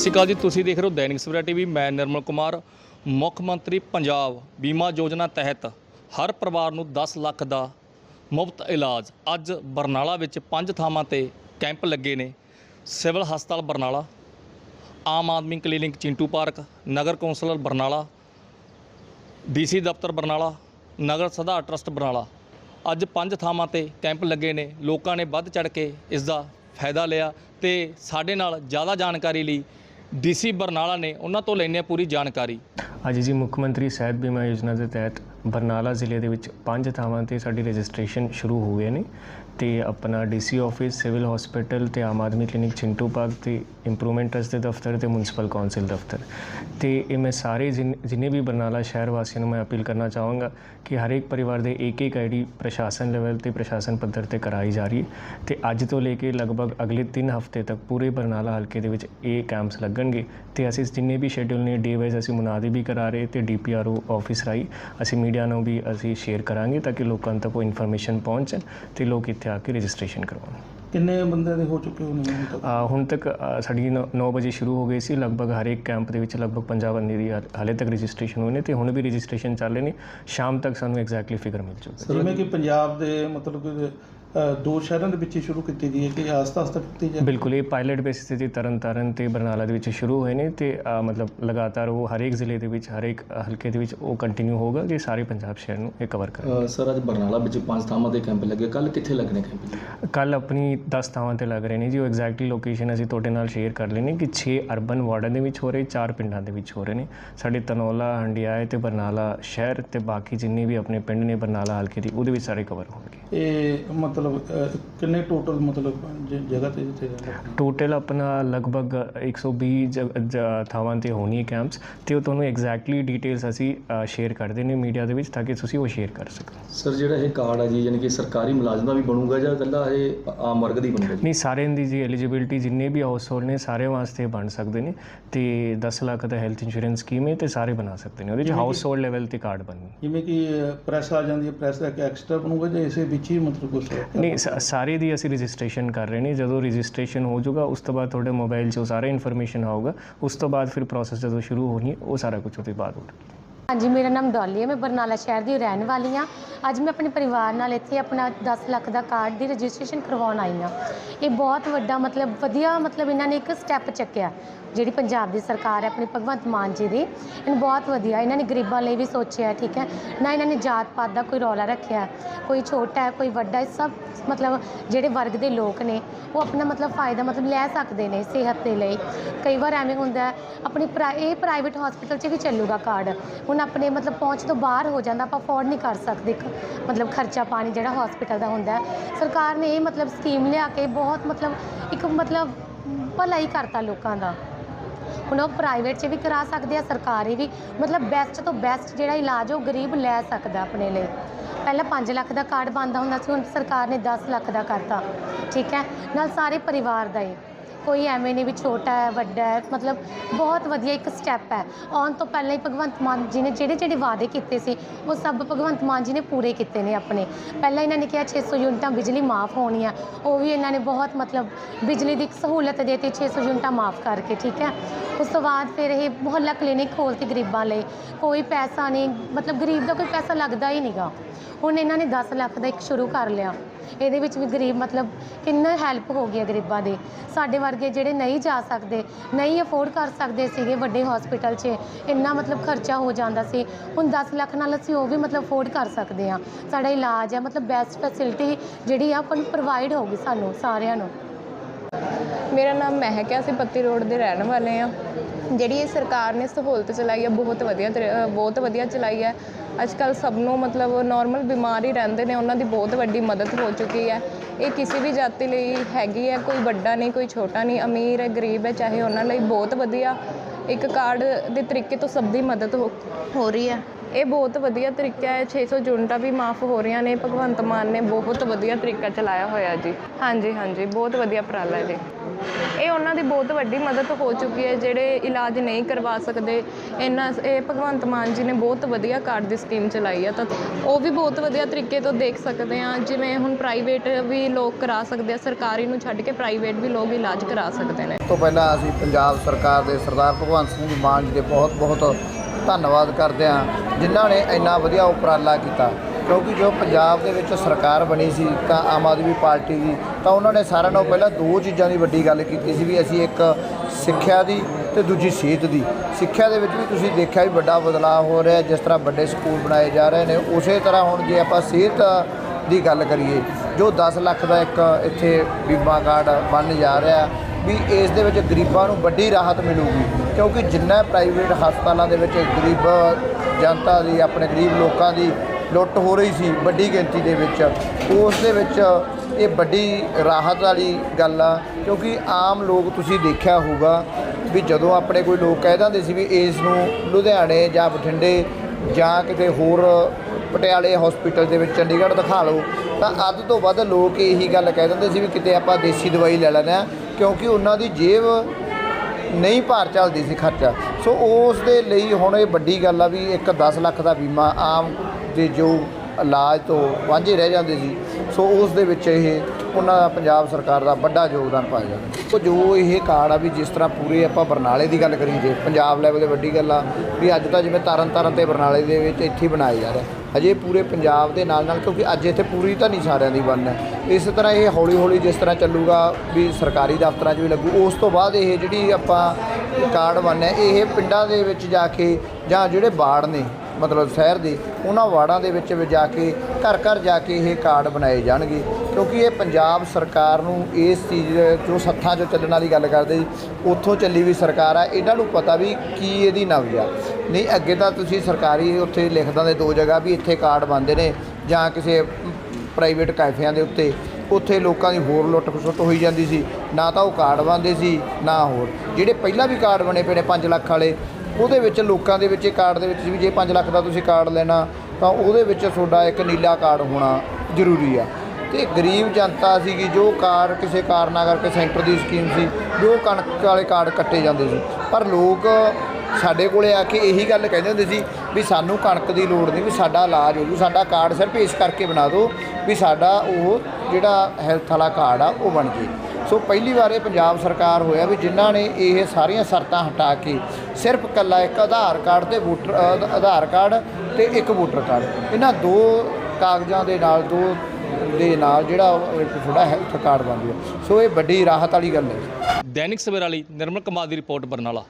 ਸਤਿ ਸ਼੍ਰੀ ਅਕਾਲ ਜੀ। ਤੁਸੀਂ ਦੇਖ ਰਹੇ ਹੋ ਦੈਨਿਕ ਸਵੇਰਾ ਟੀਵੀ। ਮੈਂ ਨਿਰਮਲ ਕੁਮਾਰ। ਮੁੱਖ ਮੰਤਰੀ ਪੰਜਾਬ ਬੀਮਾ ਯੋਜਨਾ ਤਹਿਤ ਹਰ ਪਰਿਵਾਰ ਨੂੰ 10 ਲੱਖ ਦਾ ਮੁਫਤ ਇਲਾਜ। ਅੱਜ ਬਰਨਾਲਾ ਵਿੱਚ ਪੰਜ ਥਾਵਾਂ ਤੇ ਕੈਂਪ ਲੱਗੇ ਨੇ। ਸਿਵਲ ਹਸਪਤਾਲ ਬਰਨਾਲਾ, ਆਮ ਆਦਮੀ ਕਲੀਨਿਕ ਚਿੰਟੂ ਪਾਰਕ, ਨਗਰ ਕੌਂਸਲਰ ਬਰਨਾਲਾ, ਡੀਸੀ ਦਫ਼ਤਰ ਬਰਨਾਲਾ, ਨਗਰ ਸੁਧਾਰ ਟਰਸਟ ਬਰਨਾਲਾ। ਅੱਜ ਪੰਜ ਥਾਵਾਂ ਤੇ ਕੈਂਪ ਲੱਗੇ ਨੇ। ਲੋਕਾਂ ਨੇ ਵੱਧ ਚੜ ਕੇ ਇਸ ਦਾ ਫਾਇਦਾ ਲਿਆ ਤੇ ਸਾਡੇ ਨਾਲ ਜ਼ਿਆਦਾ ਜਾਣਕਾਰੀ ਲਈ ਡੀਸੀ ਬਰਨਾਲਾ ਨੇ ਉਹਨਾਂ ਤੋਂ ਲੈਣੇ ਪੂਰੀ ਜਾਣਕਾਰੀ। ਅੱਜ ਜੀ, ਮੁੱਖ ਮੰਤਰੀ ਸਿਹਤ ਬੀਮਾ ਯੋਜਨਾ ਦੇ ਤਹਿਤ ਬਰਨਾਲਾ ਜ਼ਿਲ੍ਹੇ ਦੇ ਵਿੱਚ ਪੰਜ ਥਾਵਾਂ ਤੇ ਸਾਡੀ ਰਜਿਸਟ੍ਰੇਸ਼ਨ ਸ਼ੁਰੂ ਹੋ ਗਏ ਨੇ ਤੇ ਆਪਣਾ ਡੀਸੀ ਆਫਿਸ, ਸਿਵਲ ਹਸਪੀਟਲ ਤੇ ਆਮ ਆਦਮੀ ਕਲੀਨਿਕ ਚਿੰਟੂ ਪਾਰਕ ਤੇ ਇੰਪਰੂਵਮੈਂਟ ਟਰਸਟ ਦੇ ਦਫ਼ਤਰ ਤੇ ਮਿਊਨਿਸਪਲ ਕੌਂਸਲ ਦਫ਼ਤਰ। ਤੇ ਇਹ ਮੈਂ ਸਾਰੇ ਜਿਨ- ਜਿੰਨੇ ਵੀ ਬਰਨਾਲਾ ਸ਼ਹਿਰ ਵਾਸੀਆਂ ਨੂੰ ਮੈਂ ਅਪੀਲ ਕਰਨਾ ਚਾਹਾਂਗਾ ਕਿ ਹਰ ਇੱਕ ਪਰਿਵਾਰ ਦੇ ਇੱਕ ਇੱਕ ਆਈਡੀ ਪ੍ਰਸ਼ਾਸਨ ਲੈਵਲ ਤੇ ਪ੍ਰਸ਼ਾਸਨ ਪੱਧਰ ਤੇ ਕਰਾਈ ਜਾ ਰਹੀ ਹੈ ਤੇ ਅੱਜ ਤੋਂ ਲੈ ਕੇ ਲਗਭਗ ਅਗਲੇ 3 ਹਫ਼ਤੇ ਤੱਕ ਪੂਰੇ ਬਰਨਾਲਾ ਹਲਕੇ ਦੇ ਵਿੱਚ ਇਹ ਕੈਂਪਸ ਲੱਗਣਗੇ ਤੇ ਅਸੀਂ ਜਿੰਨੇ ਵੀ ਸ਼ੈਡਿਊਲ ਨੇ ਡੇ ਵਾਈਜ਼ ਅਸੀਂ ਮੁਨਾਦੀ ਵੀ ਕਰਾ ਰਹੇ ਤੇ ਡੀਪੀਆਰਓ ਆਫਿਸ ਰਾਹੀਂ ਅਸੀਂ ਮੀਡੀਆ ਨੂੰ ਵੀ ਅਸੀਂ ਸ਼ੇਅਰ ਕਰਾਂਗੇ ਤਾਂ ਕਿ ਲੋਕਾਂ ਤੱਕ ਉਹ ਇਨਫੋਰਮੇਸ਼ਨ ਪਹੁੰਚਣ ਤੇ ਲੋਕ ਇੱਥੇ ਆ ਕੇ ਰਜਿਸਟ੍ਰੇਸ਼ਨ ਕਰਵਾਉਣ। ਕਿੰਨੇ ਬੰਦੇ ਦੇ ਹੋ ਚੁੱਕੇ ਹੋਣੇ ਹੁਣ ਤੱਕ? ਹੁਣ ਤੱਕ ਸਾਡੀ 9 ਵਜੇ ਸ਼ੁਰੂ ਹੋ ਗਈ ਸੀ ਲਗਭਗ ਹਰ ਇੱਕ ਕੈਂਪ ਦੇ ਵਿੱਚ ਲਗਭਗ 50 ਬੰਦੇ ਦੀ ਹਾਲੇ ਤੱਕ ਰਜਿਸਟ੍ਰੇਸ਼ਨ ਹੋਏ ਨੇ ਤੇ ਹੁਣ ਵੀ ਰਜਿਸਟ੍ਰੇਸ਼ਨ ਚੱਲ ਰਹੇ ਨੇ। ਸ਼ਾਮ ਤੱਕ ਸਾਨੂੰ ਐਗਜ਼ੈਕਟਲੀ ਫਿਗਰ ਮਿਲ ਜਾਊਗਾ ਜਿਵੇਂ ਕਿ ਪੰਜਾਬ ਦੇ ਮਤਲਬ ਕਿ ਦੋ ਸ਼ਹਿਰਾਂ ਦੇ ਵਿੱਚ ਹੀ ਸ਼ੁਰੂ ਕੀਤੀ ਗਈ ਹੈ ਕਿ ਆਸਤਾ ਆਸਤਾ ਕੀਤੀ ਜਾਏ। ਬਿਲਕੁਲ ਇਹ ਪਾਇਲਟ ਬੇਸਿਸ ਤੇ ਤਰਨ ਤਾਰਨ ਤੇ ਬਰਨਾਲਾ ਦੇ ਵਿੱਚ ਸ਼ੁਰੂ ਹੋਏ ਨੇ ਤੇ ਮਤਲਬ ਲਗਾਤਾਰ ਉਹ ਹਰੇਕ ਜ਼ਿਲ੍ਹੇ ਦੇ ਵਿੱਚ ਹਰੇਕ ਹਲਕੇ ਦੇ ਵਿੱਚ ਉਹ ਕੰਟੀਨਿਊ ਹੋਗਾ ਕਿ ਸਾਰੇ ਪੰਜਾਬ ਸ਼ਹਿਰ ਨੂੰ ਇਹ ਕਵਰ ਕਰਨ ਅ, ਸਰ ਅੱਜ ਬਰਨਾਲਾ ਵਿੱਚ ਪੰਜ ਥਾਵਾਂ ਤੇ ਕੈਂਪ ਲੱਗੇ। ਕੱਲ ਕਿੱਥੇ ਲੱਗਣੇ ਕੈਂਪ ਜੀ? ਕੱਲ ਆਪਣੀ 10 ਥਾਵਾਂ ਤੇ ਲੱਗ ਰਹੇ ਨੇ ਜੀ। ਉਹ ਐਗਜ਼ੈਕਟਲੀ ਲੋਕੇਸ਼ਨ ਅਸੀਂ ਤੁਹਾਡੇ ਨਾਲ ਸ਼ੇਅਰ ਕਰ ਲੈਣੇ ਕਿ 6 ਅਰਬਨ ਵਾਰਡਾਂ ਦੇ ਵਿੱਚ ਹੋ ਰਹੇ 4 ਪਿੰਡਾਂ ਦੇ ਵਿੱਚ ਹੋ ਰਹੇ ਨੇ। ਸਾਡੇ ਤਨੌਲਾ ਹੰਡਿਆਏ ਤੇ ਬਰਨਾਲਾ ਸ਼ਹਿਰ ਤੇ ਬਾਕੀ ਜਿੰਨੇ ਵੀ ਆਪਣੇ ਪਿੰਡ ਨੇ ਬਰਨਾਲਾ ਹਲਕੇ ਦੀ ਉਹਦੇ ਵਿੱਚ ਸਾਰੇ ਕਵਰ ਹੋਣਗੇ। ਇਹ ਮਤਲਬ ਅ, ਕਿੰਨੇ ਟੋਟਲ ਮਤਲਬ ਜ- ਜਗ੍ਹਾ ਤੇ ਜਿੱਥੇ ਲੱਗਣੇ? ਟੋਟਲ ਆਪਣਾ ਲਗਭਗ 120 ਜ- ਜ- ਥਾਵਾਂ ਤੇ ਹੋਣੀ ਹੈ ਕੈਂਪਸ ਤੇ ਉਹ ਤੁਹਾਨੂੰ ਐਗਜ਼ੈਕਟਲੀ ਡਿਟੇਲਸ ਅਸੀਂ ਸ਼ੇਅਰ ਕਰਦੇ ਨੇ ਮੀਡੀਆ ਦੇ ਵਿੱਚ ਤਾਂ ਕਿ ਤੁਸੀਂ ਉਹ ਸ਼ੇਅਰ ਕਰ ਸਕੋ। ਸਰ ਜਿਹੜਾ ਇਹ ਕਾਰਡ ਹੈ ਜੀ ਯਾਨੀ ਕਿ ਸਰਕਾਰੀ ਮੁਲਾਜ਼ਮ ਦਾ ਵੀ ਬਣੂਗਾ ਜਾਂ ਇਕੱਲਾ ਇਹ ਆਮ ਵਰਗ ਦੀ ਬਣੂਗਾ ਜੀ? ਨਹੀਂ ਸਾਰਿਆਂ ਦੀ ਜੀ ਐਲੀਜੀਬਿਲਟੀ ਜਿੰਨੇ ਵੀ ਹਾਊਸ ਹੋਲਡ ਨੇ ਸਾਰੇ ਵਾਸਤੇ ਬਣ ਸਕਦੇ ਨੇ ਤੇ 10 ਲੱਖ ਦਾ ਹੈਲਥ ਇੰਸ਼ੋਰੈਂਸ ਸਕੀਮ ਹੈ ਤੇ ਸਾਰੇ ਬਣਾ ਸਕਦੇ ਨੇ। ਉਹਦੇ ਚ ਹਾਊਸ ਹੋਲਡ ਲੈਵਲ ਤੇ ਕਾਰਡ ਬਣਨੀ। ਜਿਵੇਂ ਕਿ ਪ੍ਰੈਸ ਆ ਜਾਂਦੀ ਹੈ ਪ੍ਰੈਸ ਦਾ ਇੱਕ ਐਕਸਟਰਾ ਬਣੂਗਾ ਜਾਂ ਇਸੇ ਵਿੱਚ ਹੀ ਮਤਲਬ ਕੁਝ ਨਹੀਂ, ਸ- ਸਾਰੇ ਦੀ ਅਸੀਂ ਰਜਿਸਟ੍ਰੇਸ਼ਨ ਕਰ ਰਹੇ ਨੇ। ਜਦੋਂ ਰਜਿਸਟ੍ਰੇਸ਼ਨ ਹੋ ਜਾਊਗਾ, ਉਸ ਤੋਂ ਬਾਅਦ ਤੁਹਾਡੇ ਮੋਬਾਈਲ 'ਚ ਉਹ ਸਾਰਾ ਇਨਫੋਰਮੇਸ਼ਨ ਆਊਗਾ। ਉਸ ਤੋਂ ਬਾਅਦ ਫਿਰ ਪ੍ਰੋਸੈਸ ਜਦੋਂ ਸ਼ੁਰੂ ਹੋਣੀ ਉਹ ਸਾਰਾ ਕੁਝ ਉਹਦੇ ਬਾਅਦ ਹੋਊਗਾ। ਹਾਂਜੀ, ਮੇਰਾ ਨਾਮ ਡੋਲੀ ਹੈ, ਮੈਂ ਬਰਨਾਲਾ ਸ਼ਹਿਰ ਦੀ ਰਹਿਣ ਵਾਲੀ ਹਾਂ। ਅੱਜ ਮੈਂ ਆਪਣੇ ਪਰਿਵਾਰ ਨਾਲ ਇੱਥੇ ਆਪਣਾ 10 ਲੱਖ ਦਾ ਕਾਰਡ ਦੀ ਰਜਿਸਟ੍ਰੇਸ਼ਨ ਕਰਵਾਉਣ ਆਈ ਹਾਂ। ਇਹ ਬਹੁਤ ਵੱਡਾ ਮਤਲਬ ਵਧੀਆ ਮਤਲਬ ਇਹਨਾਂ ਨੇ ਇੱਕ ਸਟੈਪ ਚੱਕਿਆ, ਜਿਹੜੀ ਪੰਜਾਬ ਦੀ ਸਰਕਾਰ ਹੈ, ਆਪਣੀ ਭਗਵੰਤ ਮਾਨ ਜੀ ਦੀ। ਇਹਨੂੰ ਬਹੁਤ ਵਧੀਆ, ਇਹਨਾਂ ਨੇ ਗਰੀਬਾਂ ਲਈ ਵੀ ਸੋਚਿਆ, ਠੀਕ ਹੈ। ਨਾ ਇਹਨਾਂ ਨੇ ਜਾਤ ਪਾਤ ਦਾ ਕੋਈ ਰੌਲਾ ਰੱਖਿਆ, ਕੋਈ ਛੋਟਾ ਹੈ ਕੋਈ ਵੱਡਾ ਹੈ ਸਭ ਮਤਲਬ ਜਿਹੜੇ ਵਰਗ ਦੇ ਲੋਕ ਨੇ, ਉਹ ਆਪਣਾ ਮਤਲਬ ਫਾਇਦਾ ਮਤਲਬ ਲੈ ਸਕਦੇ ਨੇ ਸਿਹਤ ਦੇ ਲਈ। ਕਈ ਵਾਰ ਐਵੇਂ ਹੁੰਦਾ ਆਪਣੀ ਪ੍ਰਾ- ਇਹ ਪ੍ਰਾਈਵੇਟ ਹਸਪੀਟਲ 'ਚ ਵੀ ਚੱਲੂਗਾ ਕਾਰਡ ਹੁਣ ਆਪਣੇ ਮਤਲਬ ਪਹੁੰਚ ਤੋਂ ਬਾਹਰ ਹੋ ਜਾਂਦਾ, ਆਪਾਂ ਅਫੋਰਡ ਨਹੀਂ ਕਰ ਸਕਦੇ ਇੱਕ ਮਤਲਬ ਖਰਚਾ ਪਾਣੀ ਜਿਹੜਾ ਹਸਪੀਟਲ ਦਾ ਹੁੰਦਾ ਸਰਕਾਰ ਨੇ ਇਹ ਮਤਲਬ ਸਕੀਮ ਲਿਆ ਕੇ ਬਹੁਤ ਮਤਲਬ ਇੱਕ ਮਤਲਬ ਭਲਾ ਹੀ ਕਰਤਾ ਲੋਕਾਂ ਦਾ। ਹੁਣ ਉਹ ਪ੍ਰਾਈਵੇਟ 'ਚ ਵੀ ਕਰਾ ਸਕਦੇ ਆ, ਸਰਕਾਰੀ ਵੀ, ਮਤਲਬ ਬੈਸਟ ਤੋਂ ਬੈਸਟ ਜਿਹੜਾ ਇਲਾਜ ਉਹ ਗਰੀਬ ਲੈ ਸਕਦਾ ਆਪਣੇ ਲਈ। ਪਹਿਲਾਂ 5 ਲੱਖ ਦਾ ਕਾਰਡ ਬਣਦਾ ਹੁੰਦਾ ਸੀ, ਹੁਣ ਸਰਕਾਰ ਨੇ 10 ਲੱਖ ਦਾ ਕਰਤਾ। ਠੀਕ ਹੈ? ਨਾਲ ਸਾਰੇ ਪਰਿਵਾਰ ਦਾ ਹੀ। ਕੋਈ ਐਵੇਂ ਨਹੀਂ ਵੀ ਛੋਟਾ ਹੈ, ਵੱਡਾ ਹੈ, ਮਤਲਬ ਬਹੁਤ ਵਧੀਆ ਇੱਕ ਸਟੈਪ ਹੈ। ਆਉਣ ਤੋਂ ਪਹਿਲਾਂ ਹੀ ਭਗਵੰਤ ਮਾਨ ਜੀ ਨੇ ਜਿਹੜੇ ਜਿਹੜੇ ਵਾਅਦੇ ਕੀਤੇ ਸੀ, ਉਹ ਸਭ ਭਗਵੰਤ ਮਾਨ ਜੀ ਨੇ ਪੂਰੇ ਕੀਤੇ ਨੇ ਆਪਣੇ। ਪਹਿਲਾਂ ਇਹਨਾਂ ਨੇ ਕਿਹਾ 600 ਯੂਨਿਟਾਂ ਬਿਜਲੀ ਮਾਫ ਹੋਣੀ ਹੋਣੀਆਂ, ਉਹ ਵੀ ਇਹਨਾਂ ਨੇ ਬਹੁਤ ਮਤਲਬ ਬਿਜਲੀ ਦੀ ਇੱਕ ਸਹੂਲਤ ਦੇ ਦਿੱਤੀ 600 ਯੂਨਿਟਾਂ ਮਾਫ ਕਰਕੇ, ਠੀਕ ਹੈ? ਉਸ ਤੋਂ ਬਾਅਦ ਫਿਰ ਇਹ ਮੁਹੱਲਾ ਕਲੀਨਿਕ ਖੋਲ੍ਹਤੀ ਗਰੀਬਾਂ ਲਈ। ਕੋਈ ਪੈਸਾ ਨਹੀਂ, ਮਤਲਬ ਗਰੀਬ ਦਾ ਕੋਈ ਪੈਸਾ ਲੱਗਦਾ ਹੀ ਨਹੀਂਗਾ ਹੁਣ ਇਹਨਾਂ ਨੇ 10 ਲੱਖ ਦਾ ਇੱਕ ਸ਼ੁਰੂ ਕਰ ਲਿਆ। ਇਹਦੇ ਵਿੱਚ ਵੀ ਗਰੀਬ ਮਤਲਬ ਕਿੰਨਾ ਹੈਲਪ ਹੋ ਗਈ ਹੈ ਗਰੀਬਾਂ ਦੀ। ਸਾਡੇ ਵਰਗੇ ਜਿਹੜੇ ਨਹੀਂ ਜਾ ਸਕਦੇ, ਨਹੀਂ ਅਫੋਰਡ ਕਰ ਸਕਦੇ ਸੀਗੇ ਵੱਡੇ ਹਸਪੀਟਲ 'ਚ, ਇੰਨਾ ਮਤਲਬ ਖਰਚਾ ਹੋ ਜਾਂਦਾ ਸੀ। ਹੁਣ 10 ਲੱਖ ਨਾਲ ਅਸੀਂ ਉਹ ਵੀ ਮਤਲਬ ਅਫੋਰਡ ਕਰ ਸਕਦੇ ਹਾਂ। ਸਾਡਾ ਇਲਾਜ ਹੈ ਮਤਲਬ ਬੈਸਟ ਫੈਸਿਲਿਟੀ ਜਿਹੜੀ ਆ ਆਪਾਂ ਨੂੰ ਪ੍ਰੋਵਾਈਡ ਹੋਊਗੀ ਸਾਨੂੰ ਸਾਰਿਆਂ ਨੂੰ। ਮੇਰਾ ਨਾਮ ਮਹਿਕ ਹੈ ਅਸੀਂ ਪੱਤੀ ਰੋਡ ਦੇ ਰਹਿਣ ਵਾਲੇ ਆ ਜਿਹੜੀ ਇਹ ਸਰਕਾਰ ਨੇ ਸਹੂਲਤ ਚਲਾਈ ਹੈ ਬਹੁਤ ਵਧੀਆ ਤਰੀ- ਅ, ਬਹੁਤ ਵਧੀਆ ਚਲਾਈ ਹੈ। ਅੱਜ ਕੱਲ ਸਭ ਨੂੰ ਮਤਲਬ ਨਾਰਮਲ ਬਿਮਾਰ ਹੀ ਰਹਿੰਦੇ ਨੇ ਉਹਨਾਂ ਦੀ ਬਹੁਤ ਵੱਡੀ ਮਦਦ ਹੋ ਚੁੱਕੀ ਹੈ। ਇਹ ਕਿਸੇ ਵੀ ਜਾਤੀ ਲਈ ਹੈਗੀ ਹੈ ਕੋਈ ਵੱਡਾ ਨਹੀਂ ਕੋਈ ਛੋਟਾ ਨਹੀਂ ਅਮੀਰ ਹੈ ਗਰੀਬ ਹੈ ਚਾਹੇ ਉਹਨਾਂ ਲਈ ਬਹੁਤ ਵਧੀਆ ਇੱਕ ਕਾਰਡ ਦੇ ਤਰੀਕੇ ਤੋਂ ਸਭ ਦੀ ਮਦਦ ਹੋ ਹੋ ਰਹੀ ਹੈ। ਇਹ ਬਹੁਤ ਵਧੀਆ ਤਰੀਕਾ ਹੈ 600 ਯੂਨਿਟਾਂ ਵੀ ਮਾਫ ਹੋ ਰਹੀਆਂ ਨੇ ਭਗਵੰਤ ਮਾਨ ਨੇ ਬਹੁਤ ਵਧੀਆ ਤਰੀਕਾ ਚਲਾਇਆ ਹੋਇਆ ਜੀ। ਹਾਂਜੀ ਹਾਂਜੀ ਬਹੁਤ ਵਧੀਆ ਉਪਰਾਲਾ ਹੈ ਜੀ। ਇਹ ਉਹਨਾਂ ਦੀ ਬਹੁਤ ਵੱਡੀ ਮਦਦ ਹੋ ਚੁੱਕੀ ਹੈ, ਜਿਹੜੇ ਇਲਾਜ ਨਹੀਂ ਕਰਵਾ ਸਕਦੇ। ਇਹਨਾਂ ਇਹ ਭਗਵੰਤ ਮਾਨ ਜੀ ਨੇ ਬਹੁਤ ਵਧੀਆ ਕਾਰਡ ਦੀ ਸਕੀਮ ਚਲਾਈ ਹੈ ਤਾਂ ਉਹ ਵੀ ਬਹੁਤ ਵਧੀਆ ਤਰੀਕੇ ਤੋਂ ਦੇਖ ਸਕਦੇ ਆ, ਜਿਵੇਂ ਹੁਣ ਪ੍ਰਾਈਵੇਟ ਵੀ ਲੋਕ ਕਰਾ ਸਕਦੇ ਆ, ਸਰਕਾਰੀ ਨੂੰ ਛੱਡ ਕੇ ਪ੍ਰਾਈਵੇਟ ਵੀ ਲੋਕ ਇਲਾਜ ਕਰਾ ਸਕਦੇ ਨੇ। ਤੋਂ ਪਹਿਲਾਂ ਅਸੀਂ ਪੰਜਾਬ ਸਰਕਾਰ ਦੇ ਸਰਦਾਰ ਭਗਵੰਤ ਸਿੰਘ ਮਾਨ ਜੀ ਦੇ ਬਹੁਤ ਬਹੁਤ ਧੰਨਵਾਦ ਕਰਦੇ ਹਾਂ, ਜਿਨ੍ਹਾਂ ਨੇ ਇੰਨਾ ਵਧੀਆ ਉਪਰਾਲਾ ਕੀਤਾ। ਕਿਉਂਕਿ ਜੋ ਪੰਜਾਬ ਦੇ ਵਿੱਚ ਸਰਕਾਰ ਬਣੀ ਸੀ, ਤਾਂ ਆਮ ਆਦਮੀ ਪਾਰਟੀ ਦੀ, ਤਾਂ ਉਹਨਾਂ ਨੇ ਸਾਰਿਆਂ ਨਾਲੋਂ ਪਹਿਲਾਂ ਦੋ ਚੀਜ਼ਾਂ ਦੀ ਵੱਡੀ ਗੱਲ ਕੀਤੀ ਸੀ ਵੀ ਅਸੀਂ ਇੱਕ ਸਿੱਖਿਆ ਦੀ ਤੇ ਦੂਜੀ ਸਿਹਤ ਦੀ। ਸਿੱਖਿਆ ਦੇ ਵਿੱਚ ਵੀ ਤੁਸੀਂ ਦੇਖਿਆ ਵੀ ਵੱਡਾ ਬਦਲਾਅ ਹੋ ਰਿਹਾ, ਜਿਸ ਤਰ੍ਹਾਂ ਵੱਡੇ ਸਕੂਲ ਬਣਾਏ ਜਾ ਰਹੇ ਨੇ, ਉਸੇ ਤਰ੍ਹਾਂ ਹੁਣ ਜੇ ਆਪਾਂ ਸਿਹਤ ਦੀ ਗੱਲ ਕਰੀਏ, ਜੋ 10 ਲੱਖ ਦਾ ਇੱਕ ਇੱਥੇ ਬੀਮਾ ਕਾਰਡ ਬਣ ਜਾ ਰਿਹਾ, ਵੀ ਇਸ ਦੇ ਵਿੱਚ ਗਰੀਬਾਂ ਨੂੰ ਵੱਡੀ ਰਾਹਤ ਮਿਲੂਗੀ। ਕਿਉਂਕਿ ਜਿੰਨਾ ਪ੍ਰਾਈਵੇਟ ਹਸਪਤਾਲਾਂ ਦੇ ਵਿੱਚ ਗਰੀਬ ਜਨਤਾ ਦੀ, ਆਪਣੇ ਗਰੀਬ ਲੋਕਾਂ ਦੀ ਲੁੱਟ ਹੋ ਰਹੀ ਸੀ ਵੱਡੀ ਗਿਣਤੀ ਦੇ ਵਿੱਚ। ਉਸ ਦੇ ਵਿੱਚ ਇਹ ਵੱਡੀ ਰਾਹਤ ਵਾਲੀ ਗੱਲ ਆ, ਕਿਉਂਕਿ ਆਮ ਲੋਕ ਤੁਸੀਂ ਦੇਖਿਆ ਹੋਊਗਾ ਵੀ ਜਦੋਂ ਆਪਣੇ ਕੋਈ ਲੋਕ ਕਹਿ ਦਿੰਦੇ ਸੀ ਵੀ ਇਸ ਨੂੰ ਲੁਧਿਆਣੇ ਜਾਂ ਬਠਿੰਡੇ ਜਾਂ ਕਿਤੇ ਹੋਰ ਪਟਿਆਲੇ ਹਸਪੀਟਲ ਦੇ ਵਿੱਚ ਚੰਡੀਗੜ੍ਹ ਦਿਖਾ ਲਓ, ਤਾਂ ਅੱਧ ਤੋਂ ਵੱਧ ਲੋਕ ਇਹੀ ਗੱਲ ਕਹਿ ਦਿੰਦੇ ਸੀ ਵੀ ਕਿਤੇ ਆਪਾਂ ਦੇਸੀ ਦਵਾਈ ਲੈ ਲੈਂਦੇ ਹਾਂ, ਕਿਉਂਕਿ ਉਹਨਾਂ ਦੀ ਜੇਬ ਨਹੀਂ ਭਾਰ ਚੱਲਦੀ ਸੀ ਖਰਚਾ। ਸੋ ਉਸ ਦੇ ਲਈ ਹੁਣ ਇਹ ਵੱਡੀ ਗੱਲ ਆ ਵੀ ਇੱਕ 10 ਲੱਖ ਦਾ ਬੀਮਾ ਆਮ ਦੇ ਜੋ ਇਲਾਜ ਤੋਂ ਵਾਂਝੇ ਰਹਿ ਜਾਂਦੇ ਸੀ। ਸੋ ਉਸ ਦੇ ਵਿੱਚ ਇਹ ਉਹਨਾਂ ਦਾ ਪੰਜਾਬ ਸਰਕਾਰ ਦਾ ਵੱਡਾ ਯੋਗਦਾਨ ਪਾਇਆ ਜਾਂਦਾ ਉਹ ਜੋ ਇਹ ਕਾਰਡ ਆ ਵੀ ਜਿਸ ਤਰ੍ਹਾਂ ਪੂਰੇ ਆਪਾਂ ਬਰਨਾਲੇ ਦੀ ਗੱਲ ਕਰੀਏ ਜੇ, ਪੰਜਾਬ ਲੈਵਲ 'ਤੇ ਵੱਡੀ ਗੱਲ ਆ, ਵੀ ਅੱਜ ਤਾਂ ਜਿਵੇਂ ਤਰਨ ਤਾਰਨ ਤੇ ਬਰਨਾਲੇ ਦੇ ਵਿੱਚ ਇੱਥੇ ਹੀ ਬਣਾਇਆ ਜਾ ਰਿਹਾ। ਹਜੇ ਪੂਰੇ ਪੰਜਾਬ ਦੇ ਨਾਲ ਨਾਲ ਕਿਉਂਕਿ ਅੱਜ ਇੱਥੇ ਪੂਰੀ ਤਾਂ ਨਹੀਂ ਸਾਰਿਆਂ ਦੀ ਬਣਨਾ ਇਸ ਤਰ੍ਹਾਂ ਇਹ ਹੌਲੀ ਹੌਲੀ ਜਿਸ ਤਰ੍ਹਾਂ ਚੱਲੂਗਾ ਵੀ ਸਰਕਾਰੀ ਦਫ਼ਤਰਾਂ 'ਚ ਵੀ ਲੱਗੂ, ਉਸ ਤੋਂ ਬਾਅਦ ਇਹ ਜਿਹੜੀ ਆਪਾਂ ਕਾਰਡ ਬਣਨਾ ਇਹ ਪਿੰਡਾਂ ਦੇ ਵਿੱਚ ਜਾ ਕੇ ਜਾਂ ਜਿਹੜੇ ਵਾਰਡ ਨੇ ਮਤਲਬ ਸ਼ਹਿਰ ਦੀ, ਉਹਨਾਂ ਵਾਰਡਾਂ ਦੇ ਵਿੱਚ ਵੀ ਜਾ ਕੇ, ਘਰ ਘਰ ਜਾ ਕੇ ਇਹ ਕਾਰਡ ਬਣਾਏ ਜਾਣਗੇ। ਕਿਉਂਕਿ ਇਹ ਪੰਜਾਬ ਸਰਕਾਰ ਨੂੰ ਇਸ ਚੀਜ਼ ਜੋ ਸੱਥਾਂ 'ਚੋਂ ਚੱਲਣ ਵਾਲੀ ਗੱਲ ਕਰਦੇ ਜੀ, ਉੱਥੋਂ ਚੱਲੀ ਵੀ ਸਰਕਾਰ ਆ, ਇਹਨਾਂ ਨੂੰ ਪਤਾ ਵੀ ਕੀ ਇਹਦੀ ਨਵਜ ਆ। ਨਹੀਂ, ਅੱਗੇ ਤਾਂ ਤੁਸੀਂ ਸਰਕਾਰੀ ਉੱਥੇ ਲਿਖ ਦੇ ਦੋ ਜਗ੍ਹਾ ਵੀ ਇੱਥੇ ਕਾਰਡ ਬਣਦੇ ਨੇ, ਜਾਂ ਕਿਸੇ ਪ੍ਰਾਈਵੇਟ ਕੈਫਿਆਂ ਦੇ ਉੱਤੇ, ਉੱਥੇ ਲੋਕਾਂ ਦੀ ਹੋਰ ਲੁੱਟ ਖਸੁੱਟ ਹੋਈ ਜਾਂਦੀ ਸੀ, ਨਾ ਤਾਂ ਉਹ ਕਾਰਡ ਬਣਦੇ ਸੀ, ਨਾ ਹੋਰ। ਜਿਹੜੇ ਪਹਿਲਾਂ ਵੀ ਕਾਰਡ ਬਣੇ ਪਏ ਨੇ 5 ਲੱਖ ਵਾਲੇ ਉਹਦੇ ਵਿੱਚ ਲੋਕਾਂ ਦੇ ਵਿੱਚ ਇਹ ਕਾਰਡ ਦੇ ਵਿੱਚ ਵੀ ਜੇ 5 ਲੱਖ ਦਾ ਤੁਸੀਂ ਕਾਰਡ ਲੈਣਾ, ਤਾਂ ਉਹਦੇ ਵਿੱਚ ਤੁਹਾਡਾ ਇੱਕ ਨੀਲਾ ਕਾਰਡ ਹੋਣਾ ਜ਼ਰੂਰੀ ਆ। ਤੇ ਗਰੀਬ ਜਨਤਾ ਸੀਗੀ, ਜੋ ਕਾਰਡ ਕਿਸੇ ਕਾਰਨਾਂ ਕਰਕੇ ਸੈਂਟਰ ਦੀ ਸਕੀਮ ਸੀ ਜੋ ਕਣਕ ਵਾਲੇ ਕਾਰਡ ਕੱਟੇ ਜਾਂਦੇ ਸੀ। ਪਰ ਲੋਕ ਸਾਡੇ ਕੋਲੇ ਆ ਕੇ ਇਹੀ ਗੱਲ ਕਹਿੰਦੇ ਹੁੰਦੇ ਸੀ ਵੀ ਸਾਨੂੰ ਕਣਕ ਦੀ ਲੋੜ ਨਹੀਂ, ਵੀ ਸਾਡਾ ਇਲਾਜ ਹੋ ਜੂ, ਸਾਡਾ ਕਾਰਡ ਸਿਰਫ ਇਸ ਕਰਕੇ ਬਣਾ ਦਿਓ ਵੀ ਸਾਡਾ ਉਹ ਜਿਹੜਾ ਹੈਲਥ ਵਾਲਾ ਕਾਰਡ ਆ, ਉਹ ਬਣ ਜੇ। ਸੋ ਪਹਿਲੀ ਵਾਰ ਇਹ ਪੰਜਾਬ ਸਰਕਾਰ ਹੋਇਆ ਵੀ ਜਿਨ੍ਹਾਂ ਨੇ ਇਹ ਸਾਰੀਆਂ ਸ਼ਰਤਾਂ ਹਟਾ ਕੇ ਸਿਰਫ ਕੱਲਾ ਇੱਕ ਆਧਾਰ ਕਾਰਡ ਤੇ ਵੋਟਰ ਆਧਾਰ ਕਾਰਡ ਤੇ ਇੱਕ ਵੋਟਰ ਕਾਰਡ। ਇਹਨਾਂ ਦੋ ਕਾਗਜ਼ਾਂ ਦੇ ਨਾਲ, ਦੋ ਦੇ ਨਾਲ ਜਿਹੜਾ ਉਹ ਇੱਕ ਤੁਹਾਡਾ ਹੈਲਥ ਕਾਰਡ ਬਣਦੀ ਹੈ ਸੋ ਇਹ ਵੱਡੀ ਰਾਹਤ ਵਾਲੀ ਗੱਲ ਹੈ। ਦੈਨਿਕ ਸਵੇਰਾ ਲਈ ਨਿਰਮਲ ਕੁਮਾਰ ਦੀ ਰਿਪੋਰਟ ਬਰਨਾਲਾ।